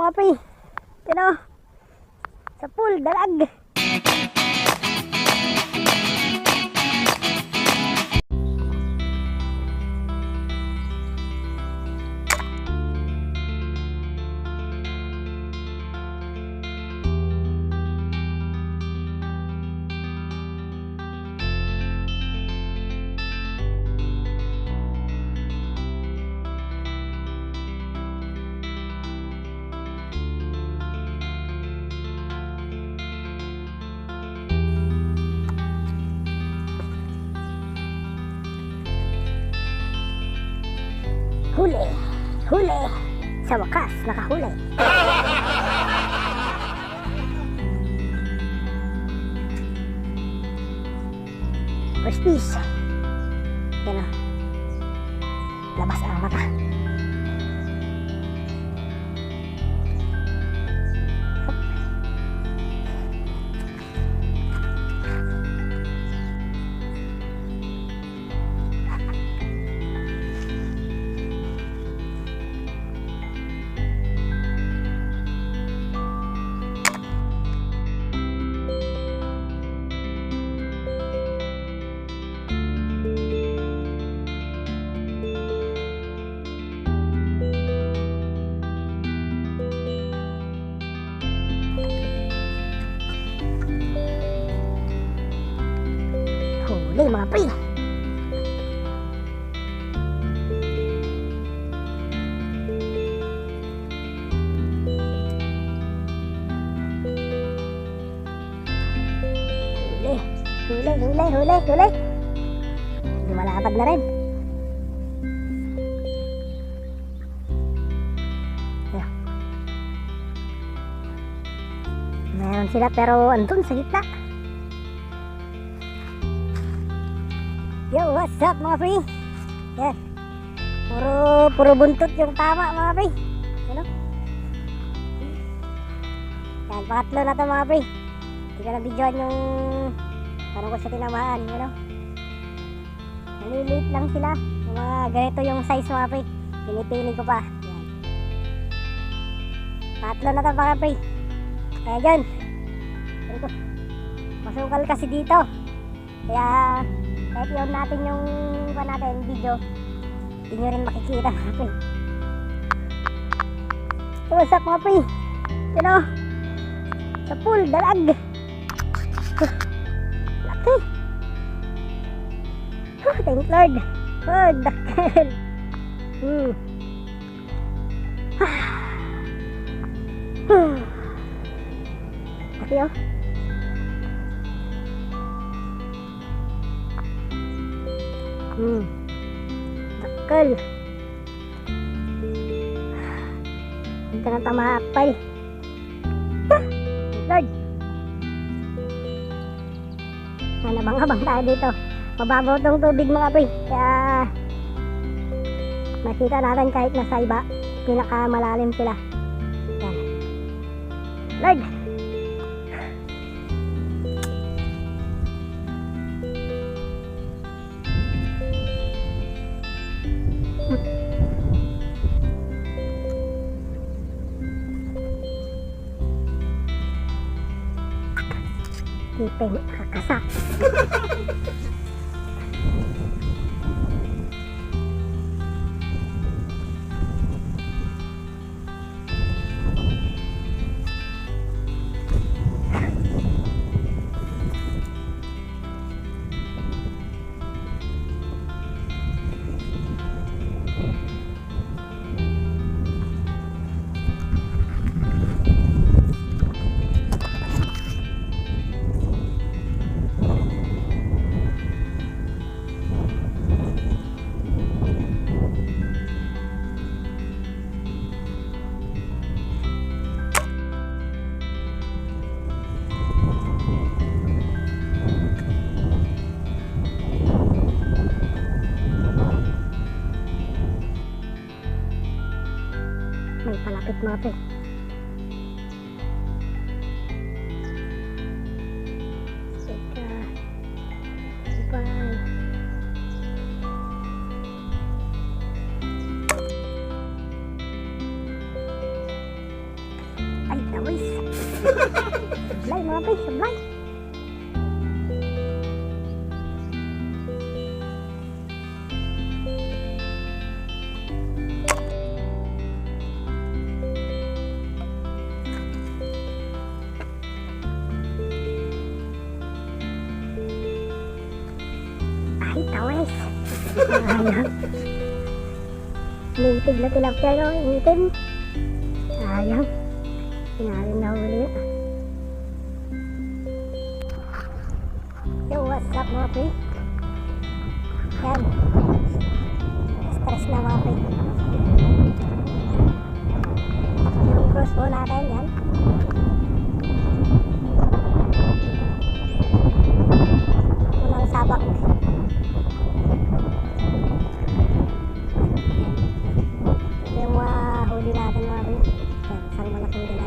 mga pre? Ano? Sa pool, dalag. Huli. Huli. Sa wakas, nakahuli. First piece. Yan o. Labas ang mata. Mga pre. Huli. Huli, huli, huli. Lumalapad na rin. Meron sila pero andun sa gitna. Yo, what's up mga pre? Yan. Puro, puro buntot yung tama mga pre. Ano? Yan, pangatlo na to mga pre. Hindi ka na videoan yung parang ko sa tinamaan, you know? Naliliit lang sila. Yung mga ganito yung size mga pre. Pinipili ko pa. Yan. Pangatlo na to mga pre. Kaya dyan. Masukal kasi dito. Kaya yun natin yung pa natin video. Hindi rin makikita mga pre so what's up mga pre? You know sa pool dalag. Laki. Oh, thank lord. Oh dakil hmm. Laki oh Hmm. Dakal. Hindi ka na tamakpal. Ah! Lord. Nalabang-abang tayo dito. Mababaw tong tubig mga pre. Kaya makita natin kahit nasa iba. Pinakamalalim sila. Yan. Lord. คือเป็นอักษัร market natin. Sika. Bye. Ay, nawis. Sablay mga bay. Ay, tawes. Ayun. Native na tilapia, no? Native. Ayun. Sinabi na huli. Yo, what's up mga pre? Yan. Stress na mga pre. Yung crossbow natin, yan. Pre. Yan, isang malaking